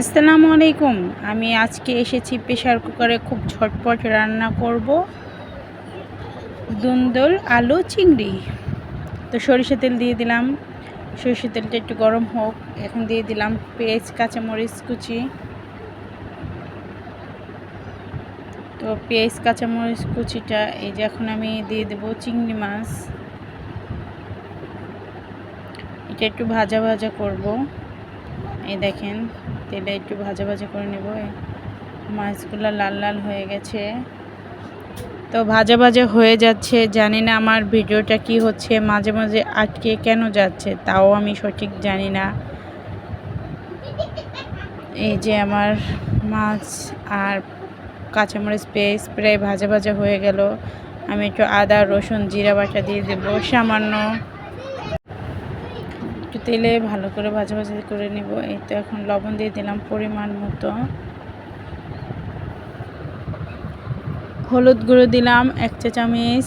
আসসালামু আলাইকুম। আমি আজকে এসেছি প্রেশার কুকারে খুব ঝটপট রান্না করব দুন্দল আলু চিংড়ি। তো সরিষা তেল দিয়ে দিলাম। সরিষা তেলটা একটু গরম হোক। এখন দিয়ে দিলাম পেঁয়াজ, কাঁচামরিচ কুচি। তো পেঁয়াজ, কাঁচামরিচ কুচিটা এই যে এখন আমি দিয়ে দেব চিংড়ি মাছ। এটা একটু ভাজা ভাজা করব। এই দেখেন। তেলে একটু ভাজা ভাজা করে নেব। মাছগুলো লাল লাল হয়ে গেছে। তো ভাজা ভাজা হয়ে যাচ্ছে। জানি না আমার ভিডিওটা কি হচ্ছে, মাঝে মাঝে আটকে কেন যাচ্ছে, তাও আমি সঠিক জানি না। এই যে আমার মাছ আর কাঁচামরিচ পেস্ট প্রায় ভাজা ভাজা হয়ে গেল। আমি একটু আদা, রসুন, জিরা বাটা দিয়ে দেবো। সামান্য একটু তেলে ভালো করে ভাজা ভাজা করে নেব। এই তো এখন লবণ দিয়ে দিলাম পরিমাণ মতো। হলুদ গুঁড়ো দিলাম এক চা চামচ।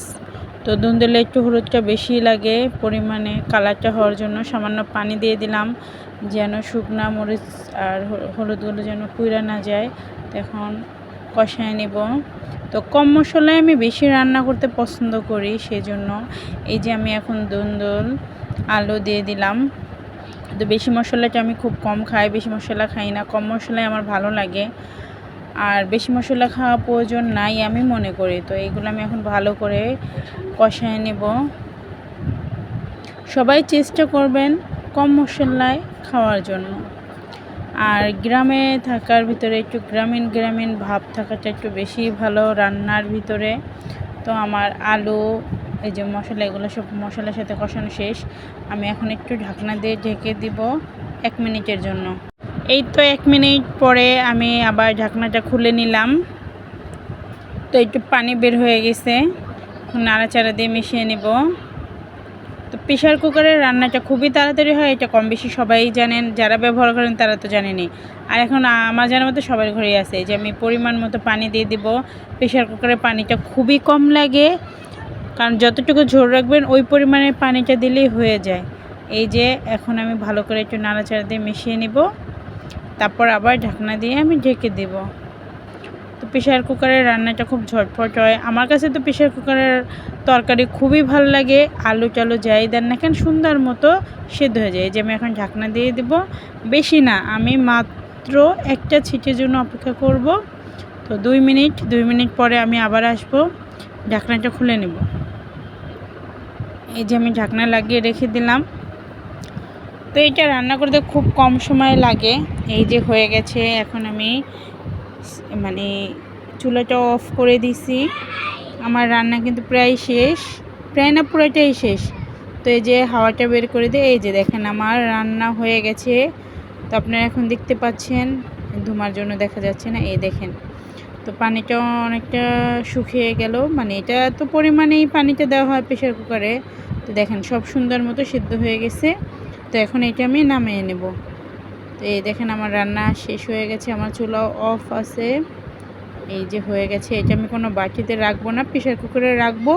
তো দুন্দলে একটু হলুদটা বেশি লাগে পরিমাণে। কালারটা হওয়ার জন্য সামান্য পানি দিয়ে দিলাম যেন শুকনা মরিচ আর হলুদগুলো যেন পুইরা না যায়। এখন কষায় নেব। তো কম মশলায় আমি বেশি রান্না করতে পছন্দ করি সেজন্য। এই যে আমি এখন দুন্দল আলু দিয়ে দিলাম। তো বেশি মশলাটা আমি খুব কম খাই, বেশি মশলা খাই না, কম মশলাই আমার ভালো লাগে। আর বেশি মশলা খাওয়া প্রয়োজন নাই আমি মনে করি। তো এইগুলো আমি এখন ভালো করে কষায় নেব। সবাই চেষ্টা করবেন কম মশলায় খাওয়ার জন্য। আর গ্রামে থাকার ভিতরে একটু গ্রামীণ গ্রামীণ ভাব থাকাটা একটু বেশি ভালো রান্নার ভিতরে। তো আমার আলু এই যে মশলা, এগুলো সব মশলার সাথে কষানো শেষ। আমি এখন একটু ঢাকনা দিয়ে ঢেকে দিব এক মিনিটের জন্য। এই তো এক মিনিট পরে আমি আবার ঢাকনাটা খুলে নিলাম। তো একটু পানি বের হয়ে গেছে। নাড়াচাড়া দিয়ে মিশিয়ে নেব। তো প্রেশার কুকারের রান্নাটা খুবই তাড়াতাড়ি হয়, এটা কম বেশি সবাই জানেন। যারা ব্যবহার করেন তারা তো জানেনি আর এখন আমার জানার মতো সবার ঘরেই আছে যে আমি পরিমাণ মতো পানি দিয়ে দিব। প্রেশার কুকারের পানিটা খুবই কম লাগে। কারণ যতটুকু ঝোল রাখবেন, ওই পরিমাণে পানিটা দিলেই হয়ে যায়। এই যে, এখন আমি ভালো করে একটু নাড়াচাড়া দিয়ে মিশিয়ে নিব। তারপর আবার ঢাকনা দিয়ে আমি ঢেকে দেব। তো প্রেশার কুকারের রান্নাটা খুব ঝটফট হয়। আমার কাছে তো প্রেশার কুকারের তরকারি খুবই ভালো লাগে। আলু টালু যাই দেন না কেন, সুন্দর মতো সেদ্ধ হয়ে যায়। যে, আমি এখন ঢাকনা দিয়ে দেব। বেশি না, আমি মাত্র একটা ছিটের জন্য অপেক্ষা করব। তো দুই মিনিট দুই মিনিট পরে আমি আবার আসব। ঢাকনাটা খুলে নেব। এই যে আমি ঢাকনা লাগিয়ে রেখে দিলাম। তো এটা রান্না করতে খুব কম সময় লাগে। এই যে হয়ে গেছে, এখন আমি মানে চুলাটা অফ করে দিছি। আমার রান্না কিন্তু প্রায় শেষ, প্রায় না পুরোটাই শেষ। তো এই যে হাওয়াটা বের করে দিয়ে, এই যে দেখেন আমার রান্না হয়ে গেছে। তো আপনারা এখন দেখতে পাচ্ছেন, ধুমার জন্য দেখা যাচ্ছে না, এই দেখেন। তো পানিটা অনেকটা শুকিয়ে গেল। মানে এটা তো পরিমাণেই পানিটা দেওয়া হয় প্রেশার কুকারে। তো দেখেন, সব সুন্দর মতো সিদ্ধ হয়ে গেছে। তো এখন এটা আমি নামিয়ে নেব। তো এই দেখেন, আমার রান্না শেষ হয়ে গেছে। আমার চুলা অফ আছে। এই যে হয়ে গেছে। এটা আমি কোনো বাটিতে রাখব না প্রেশার কুকারে রাখব।